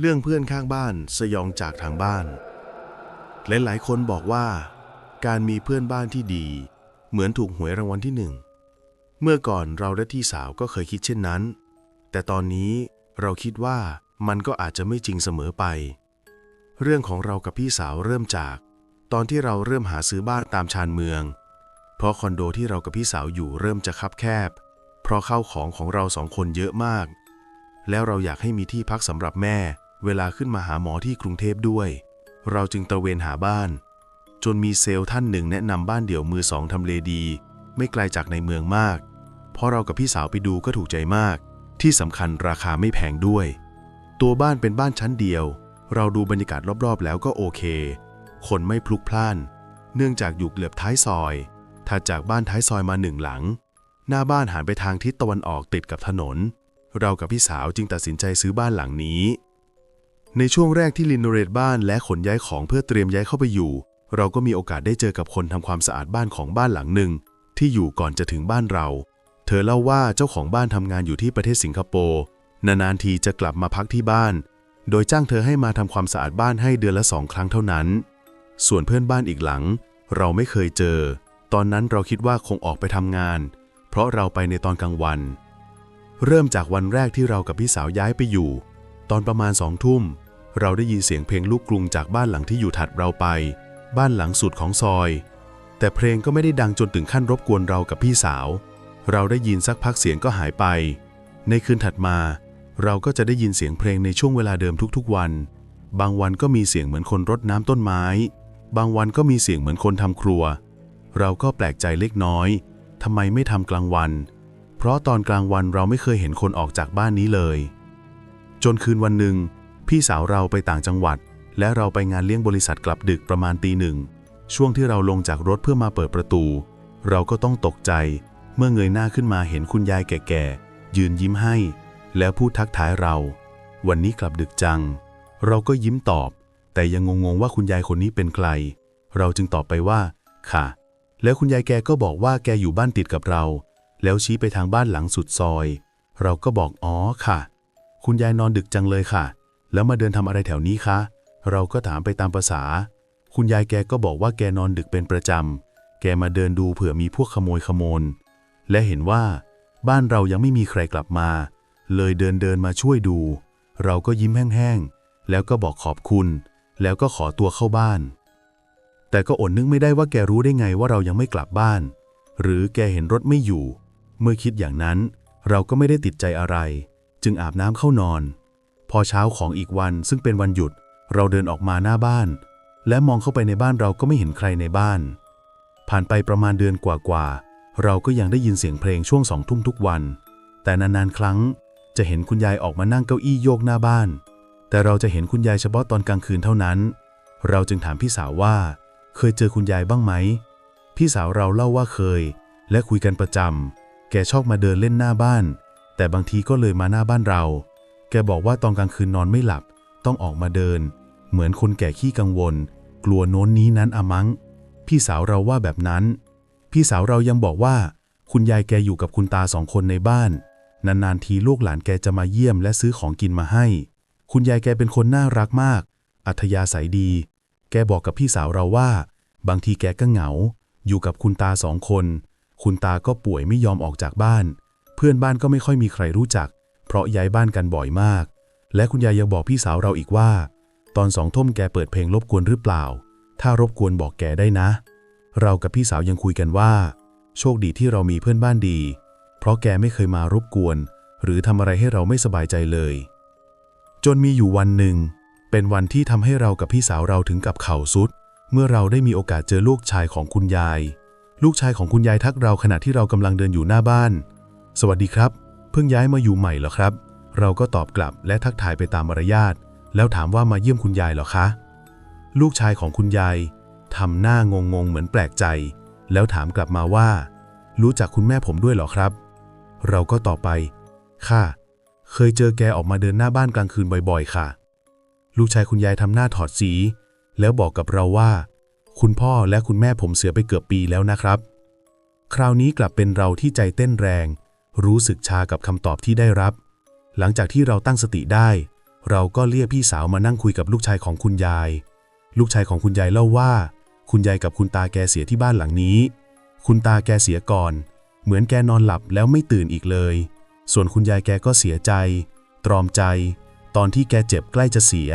เรื่องเพื่อนข้างบ้านสยองจากทางบ้าน หลายๆ คนบอกว่า การมีเพื่อนบ้านที่ดี เหมือนถูกหวยรางวัลที่หนึ่ง เมื่อก่อนเราและที่สาวก็เคยคิดเช่นนั้น แต่ตอนนี้เราคิดว่ามันก็อาจจะไม่จริงเสมอไป เรื่องของเรากับพี่สาวเริ่มจาก ตอนที่เราเริ่มหาซื้อบ้านตามชานเมือง เพราะคอนโดที่เรากับพี่สาวอยู่เริ่มจะคับแคบ เพราะเข้าของของเราสองคนเยอะมาก แล้วเราอยากให้มีที่พักสำหรับแม่ เวลาขึ้นมาหาหมอที่กรุงเทพด้วย เราจึงตระเวนหาบ้าน จนมีเซลล์ท่านหนึ่งแนะนำบ้านเดี่ยวมือสองทำเลดี ไม่ไกลจากในเมืองมากพอเรากับพี่สาวไปดูก็ถูกใจมาก ที่สำคัญราคาไม่แพงด้วย ตัวบ้านเป็นบ้านชั้นเดียว เราดูบรรยากาศรอบๆ แล้วก็โอเค คนไม่พลุกพล่าน เนื่องจากอยู่เกือบท้ายซอยถัดจากบ้านท้ายซอยมาหนึ่งหลัง หน้าบ้านหันไปทางทิศตะวันออกติดกับถนน เรากับพี่สาวจึงตัดสินใจซื้อบ้านหลังนี้ ในช่วงแรกที่ลินโนเรทบ้านและขนย้ายของเพื่อเตรียมย้ายเข้าไปอยู่ เราก็มีโอกาสได้เจอกับคนทำความสะอาดบ้านของบ้านหลังหนึ่งที่อยู่ก่อนจะถึงบ้านเรา เธอเล่าว่าเจ้าของบ้านทำงานอยู่ที่ประเทศสิงคโปร์นานๆทีจะกลับมาพักที่บ้าน โดยจ้างเธอให้มาทำความสะอาดบ้านให้เดือนละสองครั้งเท่านั้น ส่วนเพื่อนบ้านอีกหลัง เราไม่เคยเจอ ตอนนั้นเราคิดว่าคงออกไปทำงาน เพราะเราไปในตอนกลางวัน เริ่มจากวันแรกที่เรากับพี่สาวย้ายไปอยู่ ตอนประมาณสองทุ่ม เราได้ยินเสียงเพลงลูกกรุงจากบ้านหลังที่อยู่ถัดเราไป บ้านหลังสุดของซอย แต่เพลงก็ไม่ได้ดังจนถึงขั้นรบกวนเรากับพี่สาว เราได้ยินสักพักเสียงก็หายไป ในคืนถัดมา เราก็จะได้ยินเสียงเพลงในช่วงเวลาเดิมทุกๆวัน บางวันก็มีเสียงเหมือนคนรดน้ำต้นไม้ บางวันก็มีเสียงเหมือนคนทำครัว เราก็แปลกใจเล็กน้อยทำไมไม่ทำกลางวัน เพราะตอนกลางวันเราไม่เคยเห็นคนออกจากบ้านนี้เลย จนคืนวันหนึ่ง พี่สาวเราไปต่างจังหวัด และเราไปงานเลี้ยงบริษัทกลับดึกประมาณตีหนึ่ง ช่วงที่เราลงจากรถเพื่อมาเปิดประตู เราก็ต้องตกใจ เมื่อเงยหน้าขึ้นมาเห็นคุณยายแก่ๆ ยืนยิ้มให้ แล้วพูดทักทายเรา วันนี้กลับดึกจัง เราก็ยิ้มตอบ แต่ยังงงๆว่าคุณยายคนนี้เป็นใคร เราจึงตอบไปว่า ค่ะ แล้วคุณยายแกก็บอกว่าแกอยู่บ้านติดกับเรา แล้วชี้ไปทางบ้านหลังสุดซอย เราก็บอกอ๋อค่ะ คุณยายนอนดึกจังเลยค่ะ แล้วมาเดินทำอะไรแถวนี้คะ เราก็ถามไปตามภาษา คุณยายแกก็บอกว่าแกนอนดึกเป็นประจำ แกมาเดินดูเผื่อมีพวกขโมยขโมน และเห็นว่า บ้านเรายังไม่มีใครกลับมา เลยเดินเดินมาช่วยดู เราก็ยิ้มแห้งๆ แล้วก็บอกขอบคุณ แล้วก็ขอตัวเข้าบ้าน แต่ก็อดนึกไม่ได้ว่าแกรู้ได้ไงว่าเรายังไม่กลับบ้าน หรือแกเห็นรถไม่อยู่ เมื่อคิดอย่างนั้น เราก็ไม่ได้ติดใจอะไร จึงอาบน้ำเข้านอน พอเช้าของอีกวันซึ่งเป็นวันหยุด เราเดินออกมาหน้าบ้าน และมองเข้าไปในบ้านเราก็ไม่เห็นใครในบ้าน ผ่านไปประมาณเดือนกว่าๆเราก็ยังได้ยินเสียงเพลงช่วงสองทุ่มทุกวัน แต่นานๆครั้งจะเห็นคุณยายออกมานั่งเก้าอี้โยกหน้าบ้าน แต่เราจะเห็นคุณยายเฉพาะตอนกลางคืนเท่านั้น เราจึงถามพี่สาวว่า เคยเจอคุณยายบ้างไหม พี่สาวเราเล่าว่าเคย และคุยกันประจำแกชอบมาเดินเล่นหน้าบ้าน แต่บางทีก็เลยมาหน้าบ้านเรา แกบอกว่าตอนกลางคืนนอนไม่หลับ ต้องออกมาเดิน เหมือนคนแก่ขี้กังวล กลัวโน้นนี้นั้นอะมัง้ง พี่สาวเราว่าแบบนั้น พี่สาวเรายังบอกว่า คุณยายแกอยู่กับคุณตาสองคนในบ้าน นานๆทีลูกหลานแกจะมาเยี่ยมและซื้อของกินมาให้ คุณยายแกเป็นคนน่ารักมาก อัธยาศัยดี แกบอกกับพี่สาวเราว่า บางทีแกก็เหงา อยู่กับคุณตาสองคน คุณตาก็ป่วยไม่ยอมออกจากบ้าน เพื่อนบ้านก็ไม่ค่อยมีใครรู้จัก เพราะย้ายบ้านกันบ่อยมาก และคุณยายยังบอกพี่สาวเราอีกว่า ตอนสองทุ่มแกเปิดเพลงรบกวนหรือเปล่า ถ้ารบกวนบอกแกได้นะ เรากับพี่สาวยังคุยกันว่า โชคดีที่เรามีเพื่อนบ้านดี เพราะแกไม่เคยมารบกวน หรือทำอะไรให้เราไม่สบายใจเลย จนมีอยู่วันหนึ่ง เป็นวันที่ทำให้เรากับพี่สาวเราถึงกับเข่าสุด เมื่อเราได้มีโอกาสเจอลูกชายของคุณยาย ลูกชายของคุณยายทักเราขณะที่เรากำลังเดินอยู่หน้าบ้าน สวัสดีครับ พิ่งย้ายมาอยู่ใหม่เหรอครับ เราก็ตอบกลับและทักทายไปตามมารยาท แล้วถามว่ามาเยี่ยมคุณยายเหรอคะ ลูกชายของคุณยายทำหน้างงงๆเหมือนแปลกใจ แล้วถามกลับมาว่า รู้จักคุณแม่ผมด้วยเหรอครับ เราก็ตอบไป ค่ะ เคยเจอแกออกมาเดินหน้าบ้านกลางคืนบ่อยๆ ค่ะ ลูกชายคุณยายทำหน้าถอดสี แล้วบอกกับเราว่า คุณพ่อและคุณแม่ผมเสียไปเกือบปีแล้วนะครับ คราวนี้กลับเป็นเราที่ใจเต้นแรง รู้สึกชากับคำตอบที่ได้รับ หลังจากที่เราตั้งสติได้ เราก็เรียกพี่สาวมานั่งคุยกับลูกชายของคุณยาย ลูกชายของคุณยายเล่าว่า คุณยายกับคุณตาแกเสียที่บ้านหลังนี้ คุณตาแกเสียก่อน เหมือนแกนอนหลับแล้วไม่ตื่นอีกเลย ส่วนคุณยายแกก็เสียใจ ตรอมใจ ตอนที่แกเจ็บใกล้จะเสีย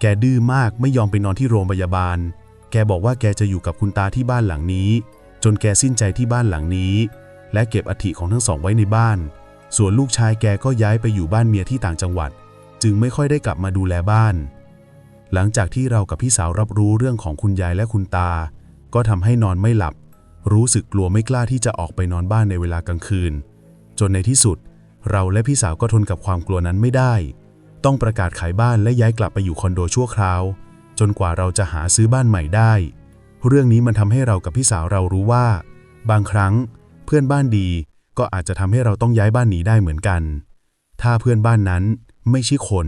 แกดื้อมากไม่ยอมไปนอนที่โรงพยาบาล แกบอกว่าแกจะอยู่กับคุณตาที่บ้านหลังนี้ จนแกสิ้นใจที่บ้านหลังนี้ และเก็บอัฐิของทั้งสองไว้ในบ้าน ส่วนลูกชายแกก็ย้ายไปอยู่บ้านเมียที่ต่างจังหวัด จึงไม่ค่อยได้กลับมาดูแลบ้าน หลังจากที่เรากับพี่สาวรับรู้เรื่องของคุณยายและคุณตา ก็ทำให้นอนไม่หลับ รู้สึกกลัวไม่กล้าที่จะออกไปนอนบ้านในเวลากลางคืน จนในที่สุด เราและพี่สาวก็ทนกับความกลัวนั้นไม่ได้ ต้องประกาศขายบ้านและย้ายกลับไปอยู่คอนโดชั่วคราว จนกว่าเราจะหาซื้อบ้านใหม่ได้ เรื่องนี้มันทำให้เรากับพี่สาวเรารู้ว่า บางครั้ง เพื่อนบ้านดีก็อาจจะทำให้เราต้องย้ายบ้านหนีได้เหมือนกัน ถ้าเพื่อนบ้านนั้นไม่ใช่คน